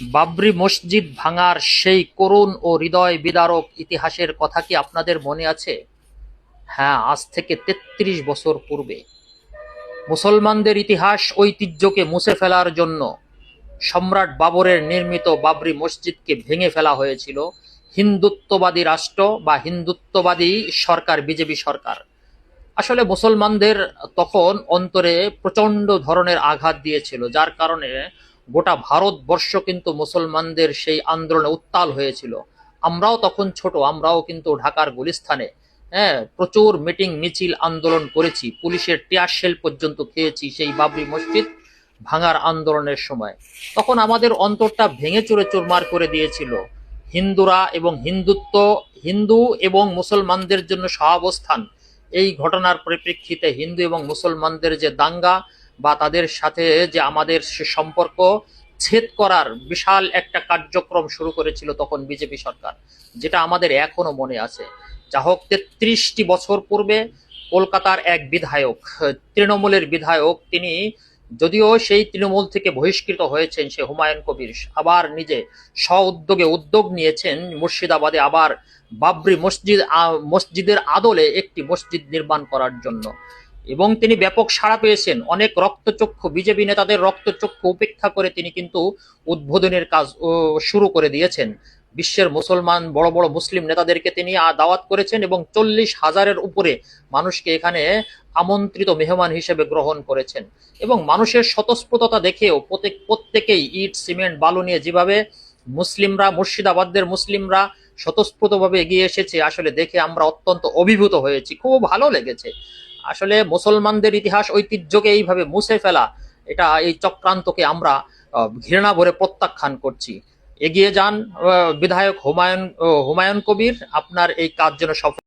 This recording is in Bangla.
বাবরি মসজিদ ভাঙার সেই করুণ ও হৃদয় বিদারক ইতিহাসের কথা কি আপনাদের মনে আছে? হ্যাঁ আজ থেকে তেত্রিশ বছর পূর্বে। মুসলমানদের ইতিহাস ঐতিহ্যকে মুছে ফেলার জন্য সম্রাট বাবরের নির্মিত বাবরি মসজিদকে ভেঙে ফেলা হয়েছিল হিন্দুত্ববাদী রাষ্ট্র বা হিন্দুত্ববাদী সরকার, বিজেপি সরকার। আসলে মুসলমানদের তখন অন্তরে প্রচণ্ড ধরনের আঘাত দিয়েছিল, যার কারণে গোটা ভারতবর্ষ কিন্তু মুসলমানদের সেই আন্দোলনে উত্তাল হয়েছিল। আমরাও তখন ছোট, আমরাও কিন্তু ঢাকার গুলিস্থানে হ্যাঁ প্রচুর মিটিং, মিছিল, আন্দোলন করেছি। পুলিশের টিয়ার শেল পর্যন্ত খেয়েছি সেই বাবরি মসজিদ ভাঙার আন্দোলনের সময়। তখন আমাদের অন্তরটা ভেঙে চুরে চুরমার করে দিয়েছিল। হিন্দুরা এবং হিন্দুত্ব, হিন্দু এবং মুসলমানদের জন্য সহাবস্থান। এই ঘটনার পরিপ্রেক্ষিতে হিন্দু এবং মুসলমানদের যে দাঙ্গা বা তাদের সাথে যে আমাদের সে সম্পর্ক ছেদ করার বিশাল একটা কার্যক্রম শুরু করেছিল তখন বিজেপি সরকার, যেটা আমাদের এখনও মনে আছে। যা হোক, তেত্রিশটি বছর পূর্বে কলকাতার এক বিধায়ক, তৃণমূলের বিধায়ক, তিনি যদিও সেই তৃণমূল থেকে বহিষ্কৃত হয়েছেন, সে হুমায়ুন কবির, আবার নিজে স্ব উদ্যোগে উদ্যোগ নিয়েছেন। মুর্শিদাবাদে আবার বাবরি মসজিদ মসজিদের আদলে একটি মসজিদ নির্মাণ করার জন্য। এবং তিনি ব্যাপক সাড়া পেয়েছেন। অনেক রক্তচক্ষু, বিজেপি নেতাদের রক্তচক্ষু উপেক্ষা করে তিনি কিন্তু উদ্বোধনের কাজ শুরু করে দিয়েছেন। বিশ্বের মুসলমান, বড় বড় মুসলিম নেতাদেরকে তিনি দাওয়াত করেছেন এবং চল্লিশ হাজারের উপরে মানুষকে এখানে আমন্ত্রিত মেহমান হিসেবে গ্রহণ করেছেন। এবং মানুষের স্বতঃস্ফূর্ততা দেখেও প্রত্যেক, প্রত্যেকেই ইট, সিমেন্ট, বালু নিয়ে যেভাবে মুসলিমরা, মুর্শিদাবাদের মুসলিমরা স্বতঃস্ফূর্তভাবে এগিয়ে এসেছে, আসলে দেখে আমরা অত্যন্ত অভিভূত হয়েছি। খুব ভালো লেগেছে। আসলে মুসলমানদের ইতিহাস ঐতিহ্যকে এইভাবে মুছে ফেলা, এটা এই চক্রান্তকে আমরা ঘৃণা ভরে প্রত্যাখ্যান করছি। এগিয়ে যান বিধায়ক হুমায়ুন হুমায়ুন কবির, আপনার এই কাজ যেন সফল